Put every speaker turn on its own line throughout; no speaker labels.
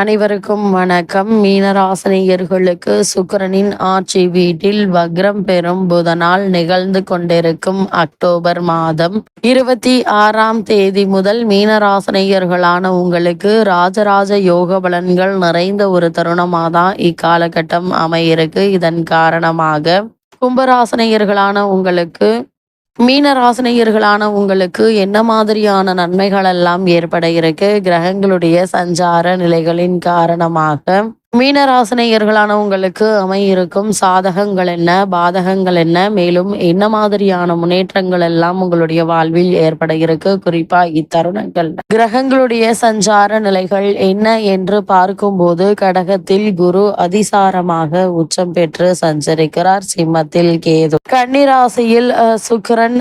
அனைவருக்கும் வணக்கம். மீனராசனியர்களுக்கு சுக்கரனின் ஆட்சி வீட்டில் வக்ரம் பெறும் புதனால் நிகழ்ந்து கொண்டிருக்கும் அக்டோபர் மாதம். இருபத்தி ஆறாம் தேதி முதல் மீனராசனியர்களான உங்களுக்கு ராஜராஜ யோக பலன்கள் நிறைந்த ஒரு தருணமாக தான் இக்காலகட்டம் அமையிருக்கு. இதன் காரணமாக கும்பராசனையர்களான உங்களுக்கு மீனராசினியர்களான உங்களுக்கு என்ன மாதிரியான நன்மைகள் எல்லாம் ஏற்பட இருக்கு? கிரகங்களுடைய சஞ்சார நிலைகளின் காரணமாக மீனராசினியர்களான உங்களுக்கு அமையிருக்கும் சாதகங்கள் என்ன பாதகங்கள் என்ன? மேலும் என்ன மாதிரியான முன்னேற்றங்கள் எல்லாம் உங்களுடைய வாழ்வில் ஏற்பட இருக்கு? குறிப்பா இத்தருணங்கள். கிரகங்களுடைய சஞ்சார நிலைகள் என்ன என்று பார்க்கும்போது கடகத்தில் குரு அதிசாரமாக உச்சம் பெற்று சஞ்சரிக்கிறார். சிம்மத்தில் கேது. கன்னிராசியில் சுக்கரன்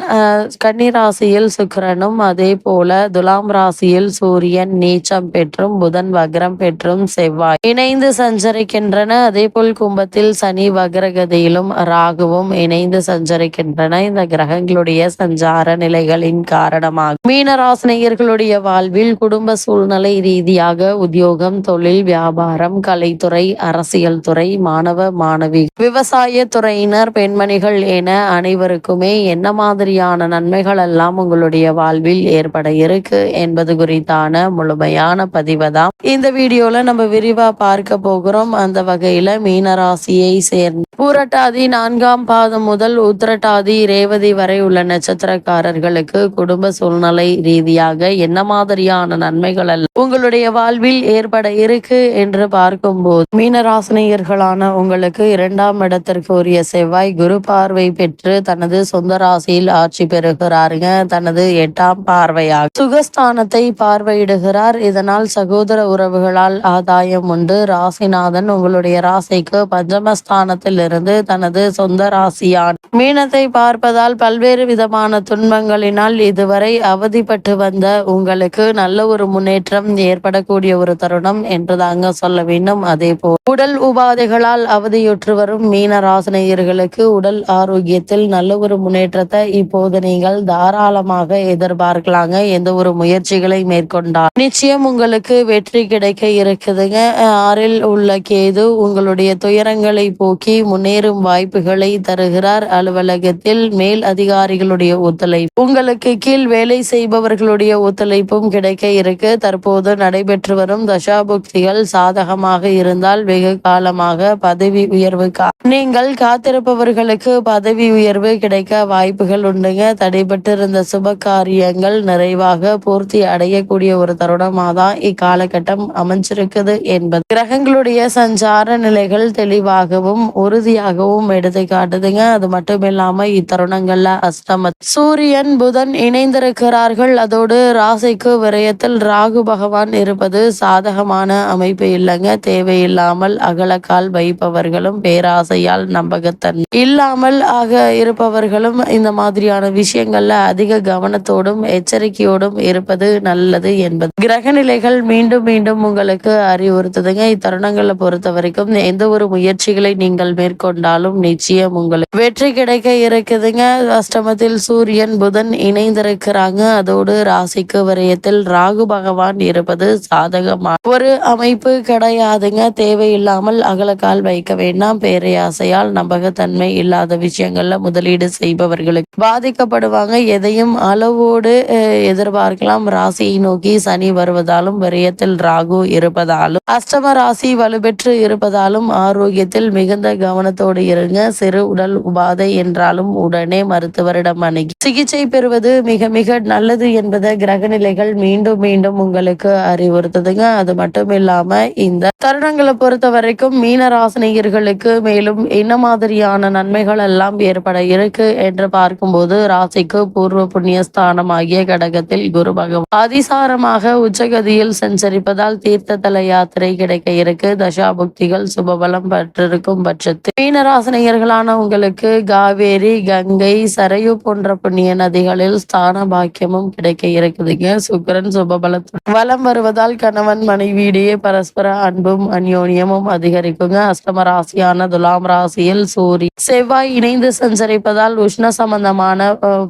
கன்னிராசியில் சுக்கரனும் அதே போல துலாம் ராசியில் சூரியன் நீச்சம் பெற்றும் புதன் வக்ரம் பெற்றும் செவ்வாய். இணைந்து சஞ்சரிக்கின்றன. அதே போல் கும்பத்தில் சனி வக்ரகதியிலும் ராகுவும் இணைந்து சஞ்சரிக்கின்றன. இந்த கிரகங்களுடைய சஞ்சார நிலைகளின் காரணமாக மீனராசினியர்களுடைய வாழ்வில் குடும்ப சூழ்நிலை ரீதியாக உத்தியோகம் தொழில் வியாபாரம் கலைத்துறை அரசியல் துறை மாணவ மாணவி விவசாய துறையினர் பெண்மணிகள் என அனைவருக்குமே என்ன மாதிரியான நன்மைகள் எல்லாம் உங்களுடைய வாழ்வில் ஏற்பட இருக்கு என்பது குறித்தான முழுமையான பதிவு தான். இந்த வீடியோல நம்ம விரிவா பார்க்க போகிறோம். அந்த வகையில மீனராசியை சேர்ந்த பூரட்டாதி நான்காம் பாதம் முதல் உத்திரட்டாதி ரேவதி வரை உள்ள நட்சத்திரக்காரர்களுக்கு குடும்ப சூழ்நிலை ரீதியாக என்ன மாதிரியான நன்மைகள் அல்ல உங்களுடைய வாழ்வில் ஏற்பட இருக்கு என்று பார்க்கும்போது மீனராசினியர்களான உங்களுக்கு இரண்டாம் இடத்திற்கு உரிய செவ்வாய் குரு பார்வை பெற்று தனது சொந்த ராசியில் ஆட்சி பெறுகிறாருங்க. தனது எட்டாம் பார்வையாக சுகஸ்தானத்தை பார்வையிடுகிறார். இதனால் சகோதர உறவுகளால் ஆதாயம் உண்டு. ராசிநாதன் உங்களுடைய ராசிக்கு பஞ்சமஸ்தானத்திலிருந்து தனது சொந்த ராசியான் மீனத்தை பார்ப்பதால் பல்வேறு விதமான துன்பங்களினால் இதுவரை அவதிப்பட்டு வந்த உங்களுக்கு நல்ல ஒரு முன்னேற்றம் ஏற்படக்கூடிய ஒரு தருணம் என்று தாங்க சொல்ல வேண்டும். அதே போல் உடல் உபாதைகளால் அவதியுற்று வரும் மீன ராசினியர்களுக்கு உடல் ஆரோக்கியத்தில் நல்ல ஒரு முன்னேற்றத்தை இப்போது நீங்கள் தாராளமாக எதிர்பார்க்கலாங்க. எந்த ஒரு முயற்சிகளை மேற்கொண்டால் நிச்சயம் உங்களுக்கு வெற்றி கிடைக்க இருக்குதுங்க. ஆறில் உள்ள கேது உங்களுடைய துயரங்களை போக்கி முன்னேறும் வாய்ப்புகளை தருகிறார். அலுவலகத்தில் மேல் அதிகாரிகளுடைய ஒத்துழைப்பு. உங்களுக்கு கீழ் வேலை செய்பவர்களுடைய ஒத்துழைப்பும் கிடைக்க இருக்கு. தற்போது நடைபெற்று வரும் தசாபுக்திகள் சாதகமாக இருந்தால் வெகு காலமாக பதவி உயர்வு நீங்கள் காத்திருப்பவர்களுக்கு பதவி உயர்வு கிடைக்க வாய்ப்புகள் உண்டுங்க. தடைபட்டிருந்த சுப காரியங்கள் நிறைவாக பூர்த்தி அடையக்கூடிய ஒரு தருணமாக தான் இக்காலகட்டம் அமைஞ்சிருக்குது என்பது. கிரகங்களுடைய சஞ்சார நிலைகள் தெளிவாகவும் உறுதியாகவும் எடுத்து காட்டுதுங்க அது மட்டும் இல்லாம இத்தருணங்கள்ல அஷ்டம சூரியன் புதன் இணைந்திருக்கிறார்கள். அதோடு ராசிக்கு விரயத்தில் ராகு பகவான் இருப்பது சாதகமான அமைப்பு இல்லைங்க. தேவையில்லாமல் அகலக்கால் வைப்பவர்களும் பேராசையால் நம்பகத்தன் இல்லாமல் ஆக இருப்பவர்களும் இந்த மாதிரியான விஷயங்கள்ல அதிக கவனத்தோடும் எச்சரிக்கையோடும் இருப்பது நல்லது என்பது. கிரக நிலைகள் மீண்டும் மீண்டும் உங்களுக்கு அறிவுறுத்துதுங்க. இத்தருணங்களை பொறுத்த வரைக்கும் எந்த ஒரு முயற்சிகளை நீங்கள் மேற்கொண்டாலும் நிச்சயம் உங்களுக்கு வெற்றி கிடைக்க இருக்குதுங்க. அஷ்டமத்தில் சூரியன் புதன் இணைந்திருக்கிறாங்க. அதோடு ராசிக்கு வரையத்தில் ராகு பகவான் இருப்பது சாதகமா? ஒரு அமைப்பு கிடையாதுங்க. தேவையில்லாமல் அகலக்கால் வைக்க வேண்டாம். பேரையாசையால் நம்பகத்தன்மை இல்லாத விஷயங்கள்ல முதலீடு செய்பவர்களுக்கு பாதிக்கப்படுவாங்க. எதையும் அளவோடு எதிர்பார்க்கலாம். ராசியை நோக்கி சனி வருவதாலும் வரையத்தில் ராகு இருப்பதாலும் அஷ்டம ராசி வலுப்பெற்று இருப்பதாலும் ஆரோக்கியத்தில் மிகுந்த கவனத்தோடு இருங்க. சிறு உடல் உபாதை என்றாலும் உடனே மருத்துவரிடம் அணுகி சிகிச்சை பெறுவது மிக மிக நல்லது என்பதை கிரகநிலைகள் மீண்டும் மீண்டும் உங்களுக்கு அறிவுறுத்துதுங்க. அது மட்டும் இல்லாம இந்த தருணங்களை பொறுத்த வரைக்கும் மீனராசினியர்களுக்கு மேலும் என்ன மாதிரியான நன்மைகள் எல்லாம் ஏற்பட இருக்கு என்று பார்க்கும்போது ராசிக்கு பூர்வ புண்ணிய ஆகிய கடகத்தில் குரு பகவான் அதிசாரமாக உச்சகதியில் சஞ்சரிப்பதால் தீர்த்த தல யாத்திரை கிடைக்க இருக்கு. இருக்கு தசாபுக்திகள் சுபபலம் பெற்றிருக்கும் பட்சத்தில் மீனராசினியர்களான உங்களுக்கு காவேரி கங்கை சரையு போன்ற புண்ணிய நதிகளில் ஸ்தான பாக்கியமும் கிடைக்க இருக்குதுங்க சுக்கரன் சுபபலத்துடன் வலம் வருவதால் கணவன் மனைவியிடையே பரஸ்பர அன்பும் அந்யோன்யமும் அதிகரிக்குங்க. அஷ்டம ராசியான துலாம் ராசியில் சூரிய செவ்வாய் இணைந்து சஞ்சரிப்பதால் உஷ்ண சம்பந்தமான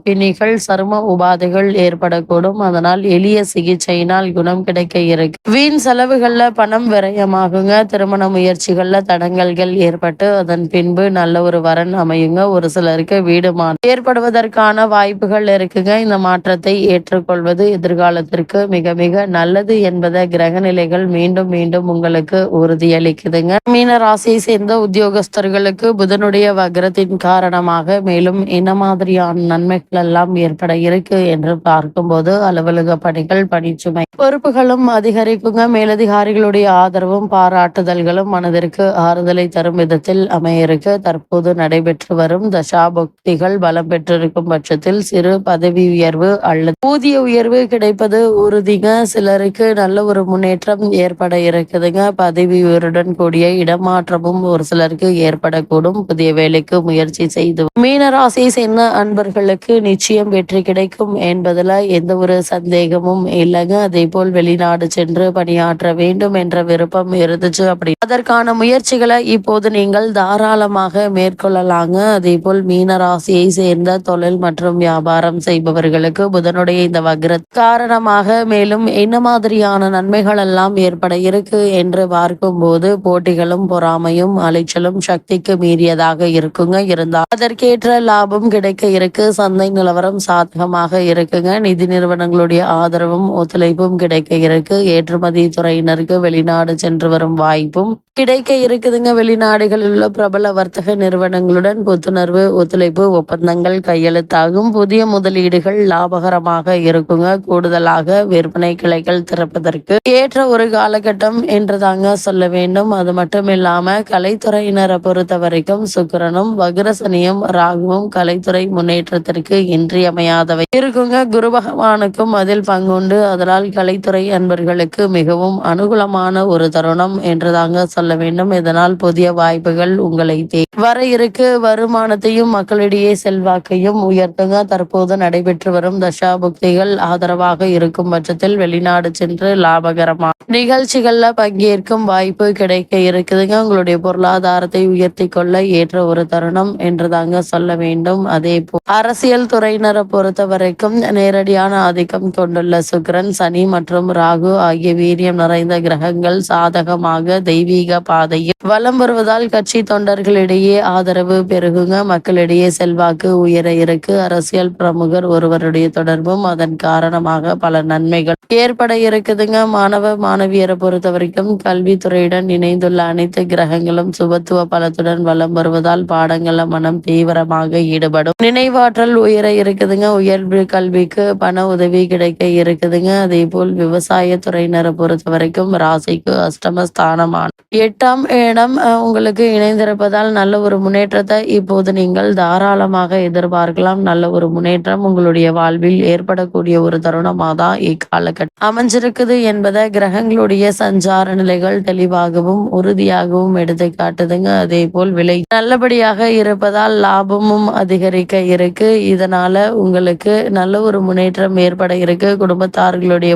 பிணிகள் சரும உபாதைகள் ஏற்படக்கூடும். அதனால் எளிய சிகிச்சையினால் குணம் கிடைக்க இருக்கு. வீண் செலவுகள்ல பணம் விரயமாகுங்க. திருமண முயற்சிகள்ல தடங்கல்கள் ஏற்பட்டு அதன் பின்பு நல்ல ஒரு வரன் அமையுங்க. ஒரு சிலருக்கு வீடு மாற்றம் ஏற்படுவதற்கான வாய்ப்புகள் இருக்குங்க. இந்த மாற்றத்தை ஏற்றுக்கொள்வது எதிர்காலத்திற்கு மிக மிக நல்லது என்பதை கிரக நிலைகள் மீண்டும் மீண்டும் உங்களுக்கு உறுதியளிக்குதுங்க. மீன ராசியை சேர்ந்த உத்தியோகஸ்தர்களுக்கு புதனுடைய வக்ரத்தின் காரணமாக மேலும் என்ன மாதிரியான நன்மைகள் எல்லாம் ஏற்பட இருக்கு என்று பார்க்கும்போது அலுவலக பணிகள் பணிச்சுமை பொறுப்புகளும் அதிகரிக்குங்க மேலதிகாரிகளுடைய ஆதரவும் பாராட்டுதல்களும் மனதிற்கு ஆறுதலை தரும் விதத்தில் அமைய இருக்கு. தற்போது நடைபெற்று வரும் தசாபக்திகள் பலம் பெற்றிருக்கும் பட்சத்தில் சிறு பதவி உயர்வு அல்லது ஊதிய உயர்வு கிடைப்பது உறுதிங்க. சிலருக்கு நல்ல ஒரு முன்னேற்றம் ஏற்பட இருக்குதுங்க. பதவி உயருடன் கூடிய இடமாற்றமும் ஒரு சிலருக்கு ஏற்படக்கூடும். புதிய வேலைக்கு முயற்சி செய்து மீனராசியை சேர்ந்த அன்பர்களுக்கு நிச்சயம் வெற்றி கிடைக்கும் என்பதுல எந்த ஒரு சந்தேகமும் இல்லைங்க. அதே போல் வெளிநாடு சென்று பணியாற்ற வேண்டும் என்ற விருப்பம் இருந்துச்சு அப்படி அதற்கான முயற்சிகளை இப்போது நீங்கள் தாராளமாக மேற்கொள்ளலாங்க. அதே போல் மீனராசியை சேர்ந்த தொழில் மற்றும் வியாபாரம் செய்பவர்களுக்கு புதனுடைய இந்த வக்ர காரணமாக மேலும் என்ன மாதிரியான நன்மைகள் எல்லாம் ஏற்பட இருக்கு என்று பார்க்கும்போது போட்டிகளும் பொறாமையும் அலைச்சலும் சக்திக்கு மீறியதாக இருக்குங்க. இருந்தால் அதற்கேற்ற லாபம் கிடைக்க இருக்கு சந்தை நிலவரம் சாதகமாக இருக்குங்க. நிதி நிறுவனங்களுடைய ஆதரவும் ஒத்துழைப்பும் கிடைக்க இருக்கு. ஏற்றுமதி துறையினருக்கு வெளிநாடு சென்று வரும் வாய்ப்பும் கிடைக்க இருக்குதுங்க. வெளிநாடுகளில் உள்ள பிரபல வர்த்தக நிறுவனங்களுடன் புத்துணர்வு ஒத்துழைப்பு ஒப்பந்தங்கள் கையெழுத்தாகும். புதிய முதலீடுகள் லாபகரமாக இருக்குங்க. கூடுதலாக விற்பனை கிளைகள் திறப்பதற்கு ஏற்ற ஒரு காலகட்டம் என்று தாங்க சொல்ல வேண்டும். அது மட்டும் இல்லாம கலைத்துறையினரை பொறுத்த வரைக்கும் சுக்கரனும் வக்ரசனியும் ராகுவும் கலைத்துறை முன்னேற்றத்திற்கு இன்றியமையாதவை. இருக்குங்க. குரு பகவானுக்கும் அதில் பங்குண்டு. அதனால் கலைத்துறை அன்பர்களுக்கு மிகவும் அனுகூலமான ஒரு தருணம் என்று தாங்க சொல்ல வேண்டும். இதனால் புதிய வாய்ப்புகள் உங்களை தே வர இருக்கு. வருமான வருமானத்தையும் மக்களிடையே செல்வாக்கையும் உயர்த்துங்க தற்போது நடைபெற்று வரும் தசாபுக்திகள் ஆதரவாக இருக்கும் பட்சத்தில் வெளிநாடு சென்று லாபகரமா நிகழ்ச்சிகள்ல பங்கேற்கும் வாய்ப்பு கிடைக்க இருக்குதுங்க. உங்களுடைய பொருளாதாரத்தை உயர்த்தி கொள்ள ஏற்ற ஒரு தருணம் என்று தாங்க சொல்ல வேண்டும். அதே போல் அரசியல் துறையினரை பொறுத்த வரைக்கும் நேரடியான ஆதிக்கம் கொண்டுள்ள சுக்கரன் சனி மற்றும் ராகு ஆகிய வீரியம் நிறைந்த கிரகங்கள் சாதகமாக தெய்வீக பாதையில் வலம் வருவதால் கட்சி தொண்டர்களிடையே ஆதரவு பெருகுங்க. மக்களிடையே செல்வாக்கு உயர இருக்கு. அரசியல் பிரமுகர் ஒருவருடைய தொடர்பும் அதன் காரணமாக பல நன்மைகள் ஏற்பட இருக்குதுங்க. மாணவ மாணவியரை பொறுத்த வரைக்கும் கல்வித்துறையுடன் இணைந்துள்ள அனைத்து கிரகங்களும் சுபத்துவ பலத்துடன் வலம் வருவதால் பாடங்கள மனம் தீவிரமாக ஈடுபடும். நினைவாற்றல் உயர இருக்குதுங்க. உயர்வு கல்விக்கு பண உதவி கிடைக்க இருக்குதுங்க. அதே போல் விவசாய துறையினரை பொறுத்த வரைக்கும் ராசிக்கு அஷ்டமஸ்தானமான எட்டாம் இடம் உங்களுக்கு இணைந்திருப்பதால் நல்ல ஒரு முன்னேற்றத்தை இப்போது நீங்கள் தாராளமாக எதிர்பார்க்கலாம். நல்ல ஒரு முன்னேற்றம் உங்களுடைய வாழ்வில் ஏற்படக்கூடிய ஒரு தருணமாக தான் இக்காலகட்டம் அமைஞ்சிருக்குது என்பதை கிரகங்களுடைய சஞ்சார நிலைகள் தெளிவாகவும் உறுதியாகவும் எடுத்து காட்டுதுங்க. அதே போல் விலை. நல்லபடியாக இருப்பதால் லாபமும் அதிகரிக்க இருக்கு. இதனால உங்களுக்கு நல்ல ஒரு முன்னேற்றம் ஏற்பட இருக்கு. குடும்பத்தார்களுடைய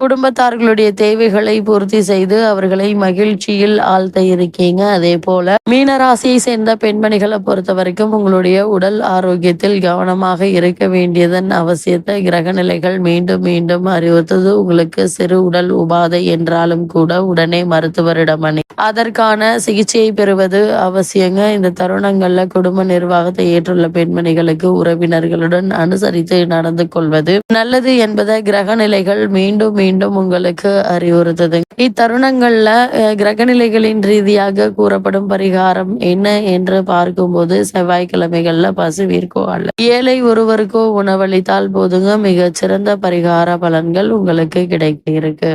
குடும்பத்தார்களுடைய தேவைகளை பூர்த்தி செய்து அவர்களை மகிழ்ச்சியில் ஆழ்த்த இருக்கீங்க. அதே போல மீனராசியை சேர்ந்த பெண்மணிகளை பொறுத்த வரைக்கும் உங்களுடைய உடல் ஆரோக்கியத்தில் கவனமாக இருக்க வேண்டியதன் அவசியத்தை கிரக நிலைகள் மீண்டும் மீண்டும் அறிவுறுத்தது. உங்களுக்கு சிறு உடல் உபாதை என்றாலும் கூட உடனே மருத்துவரிடம் அணி அதற்கான சிகிச்சையை பெறுவது அவசியங்க. இந்த தருணங்கள்ல குடும்ப நிர்வாகத்தை ஏற்றுள்ள பெண்மணிகளுக்கு உறவினர்களுடன் அனுசரித்து நடந்து கொள்வது நல்லது என்பதை கிரக நிலைகள் மீண்டும் மீண்டும் உங்களுக்கு அறிவுறுத்தது. இத்தருணங்கள்ல கிரகநிலைகளின் ரீதியாக கூறப்படும் பரிகாரம் என்ன என்று பார்க்கும்போது செவ்வாய்க்கிழமைகள்ல பசுவிற்கோ அல்ல. ஏழை ஒருவருக்கோ உணவளித்தால் போதுங்க. மிகச்சிறந்த பரிகார பலன்கள் உங்களுக்கு கிடைக்க இருக்கு.